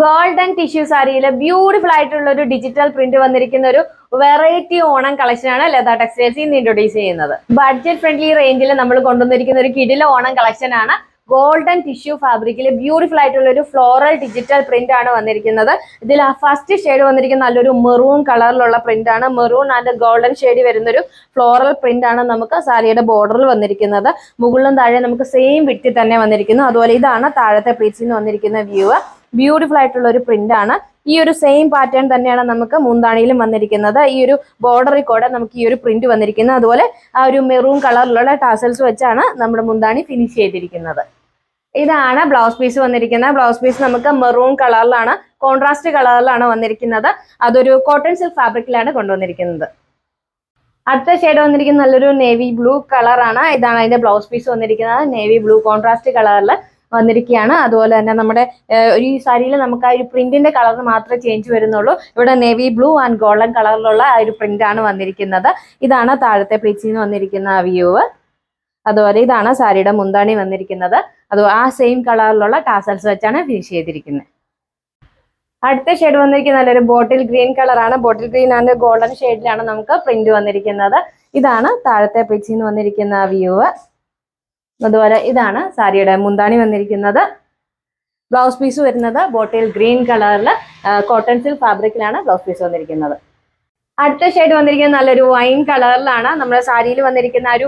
Golden tissue സാരിയിൽ beautiful ആയിട്ടുള്ള ഒരു ഡിജിറ്റൽ പ്രിന്റ് വന്നിരിക്കുന്ന ഒരു വെറൈറ്റി ഓണം കളക്ഷൻ ആണ് ലത ടെക്സ്റ്റൈൽസ് ഇന്ന് ഇൻട്രൊഡ്യൂസ് ചെയ്യുന്നത്. ബഡ്ജറ്റ് ഫ്രണ്ട്ലി റേഞ്ചിൽ നമ്മൾ കൊണ്ടുവന്നിരിക്കുന്ന ഒരു കിടില ഓണം കളക്ഷൻ ആണ് ഗോൾഡൻ ടിഷ്യൂ ഫാബ്രിക്കിൽ ബ്യൂട്ടിഫുൾ ആയിട്ടുള്ള ഒരു ഫ്ലോറൽ ഡിജിറ്റൽ പ്രിന്റ് ആണ് വന്നിരിക്കുന്നത്. ഇതിൽ ഫസ്റ്റ് ഷെയ്ഡ് വന്നിരിക്കുന്ന നല്ലൊരു മെറൂൺ കളറിലുള്ള പ്രിന്റ് ആണ്. മെറൂൺ ആൻഡ് ഗോൾഡൻ ഷെയ്ഡ് വരുന്ന ഒരു ഫ്ലോറൽ പ്രിന്റ് ആണ് നമുക്ക് സാരിയുടെ ബോർഡറിൽ വന്നിരിക്കുന്നത്. മുകളിലും താഴെ നമുക്ക് സെയിം വിട്ടിൽ തന്നെ വന്നിരിക്കുന്നു. അതുപോലെ ഇതാണ് താഴത്തെ പ്ലീറ്റ്സിന് വന്നിരിക്കുന്ന വ്യൂ ബ്യൂട്ടിഫുൾ ആയിട്ടുള്ള ഒരു പ്രിന്റ് ആണ്. ഈ ഒരു സെയിം പാറ്റേൺ തന്നെയാണ് നമുക്ക് മുന്താണിയിലും വന്നിരിക്കുന്നത്. ഈ ഒരു ബോർഡറിൽ കൂടെ നമുക്ക് ഈ ഒരു പ്രിന്റ് വന്നിരിക്കുന്നത് അതുപോലെ ആ ഒരു മെറൂൺ കളറിലുള്ള ടാസൽസ് വെച്ചാണ് നമ്മുടെ മുന്താണി ഫിനിഷ് ചെയ്തിരിക്കുന്നത്. ഇതാണ് ബ്ലൗസ് പീസ് വന്നിരിക്കുന്നത്. ബ്ലൗസ് പീസ് നമുക്ക് മെറൂൺ കളറിലാണ് കോൺട്രാസ്റ്റ് കളറിലാണ് വന്നിരിക്കുന്നത്. അതൊരു കോട്ടൺ സിൽക്ക് ഫാബ്രിക്കിലാണ് കൊണ്ടുവന്നിരിക്കുന്നത്. അടുത്ത ഷെയ്ഡ് വന്നിരിക്കുന്ന നല്ലൊരു നേവി ബ്ലൂ കളറാണ് ഇതാണ് അതിന്റെ ബ്ലൗസ് പീസ് വന്നിരിക്കുന്നത്. നേവി ബ്ലൂ കോൺട്രാസ്റ്റ് കളറിൽ വന്നിരിക്കുകയാണ്. അതുപോലെ തന്നെ നമ്മുടെ ഈ സാരിയിൽ നമുക്ക് ആ ഒരു പ്രിന്റിന്റെ കളർ മാത്രമേ ചേഞ്ച് വരുന്നുള്ളൂ. ഇവിടെ നേവി ബ്ലൂ ആൻഡ് ഗോൾഡൻ കളറിലുള്ള ആ ഒരു പ്രിന്റ് ആണ് വന്നിരിക്കുന്നത്. ഇതാണ് താഴത്തെ പ്ലീച്ചിൽ നിന്ന് വന്നിരിക്കുന്ന വ്യൂവ് അതുപോലെ ഇതാണ് സാരിയുടെ മുന്താണി വന്നിരിക്കുന്നത്. അത് ആ സെയിം കളറിലുള്ള ടാസൽസ് വെച്ചാണ് ഫിനിഷ് ചെയ്തിരിക്കുന്നത്. അടുത്ത ഷെയ്ഡ് വന്നിരിക്കുന്ന നല്ലൊരു ബോട്ടിൽ ഗ്രീൻ കളറാണ് ബോട്ടിൽ ഗ്രീൻ ആൻഡ് ഗോൾഡൻ ഷെയ്ഡിലാണ് നമുക്ക് പ്രിന്റ് വന്നിരിക്കുന്നത്. ഇതാണ് താഴത്തെ പിച്ചിന്ന് വന്നിരിക്കുന്ന വ്യൂ. അതുപോലെ ഇതാണ് സാരിയുടെ മുന്താണി വന്നിരിക്കുന്നത്. ബ്ലൗസ് പീസ് വരുന്നത് ബോട്ടിൽ ഗ്രീൻ കളറിൽ കോട്ടൺ സിൽക്ക് ഫാബ്രിക്കിലാണ് ബ്ലൗസ് പീസ് വന്നിരിക്കുന്നത്. അടുത്ത ഷെയ്ഡ് വന്നിരിക്കുന്നത് നല്ലൊരു വൈൻ കളറിലാണ്. നമ്മുടെ സാരിയിൽ വന്നിരിക്കുന്ന ഒരു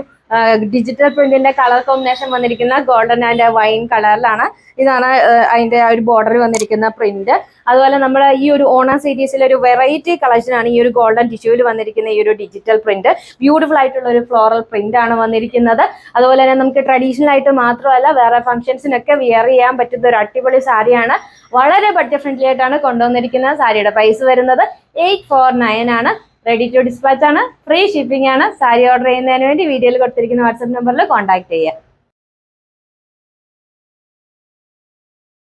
ഡിജിറ്റൽ പ്രിന്റിന്റെ കളർ കോമ്പിനേഷൻ വന്നിരിക്കുന്ന ഗോൾഡൻ ആൻഡ് വൈൻ കളറിലാണ്. ഇതാണ് അതിന്റെ ഒരു ബോർഡറിൽ വന്നിരിക്കുന്ന പ്രിന്റ് അതുപോലെ നമ്മൾ ഈ ഒരു ഓണ സീരീസിലെ ഒരു വെറൈറ്റി കളക്ഷനാണ് ഈ ഒരു ഗോൾഡൻ ടിഷ്യൂവിൽ വന്നിരിക്കുന്ന ഈ ഒരു ഡിജിറ്റൽ പ്രിന്റ് ബ്യൂട്ടിഫുൾ ആയിട്ടുള്ള ഒരു ഫ്ലോറൽ പ്രിന്റ് ആണ് വന്നിരിക്കുന്നത്. അതുപോലെ തന്നെ നമുക്ക് ട്രഡീഷണൽ ആയിട്ട് മാത്രമല്ല വേറെ ഫംഗ്ഷൻസിനൊക്കെ വിയർ ചെയ്യാൻ പറ്റുന്ന ഒരു അടിപൊളി സാരിയാണ്. വളരെ ബഡ്ജറ്റ് ഫ്രണ്ട്ലി ആയിട്ടാണ് കൊണ്ടുവന്നിരിക്കുന്നത് സാരിയുടെ പ്രൈസ് വരുന്നത് എയ്റ്റ് ഫോർ നയൻ ആണ്. റെഡി ടു ഡിസ്പാച്ച് ആണ്. ഫ്രീ ഷിപ്പിംഗ് ആണ്. സാരി ഓർഡർ ചെയ്യുന്നതിന് വേണ്ടി വീഡിയോയിൽ കൊടുത്തിരിക്കുന്ന വാട്സപ്പ് നമ്പറിൽ കോൺടാക്ട് ചെയ്യുക.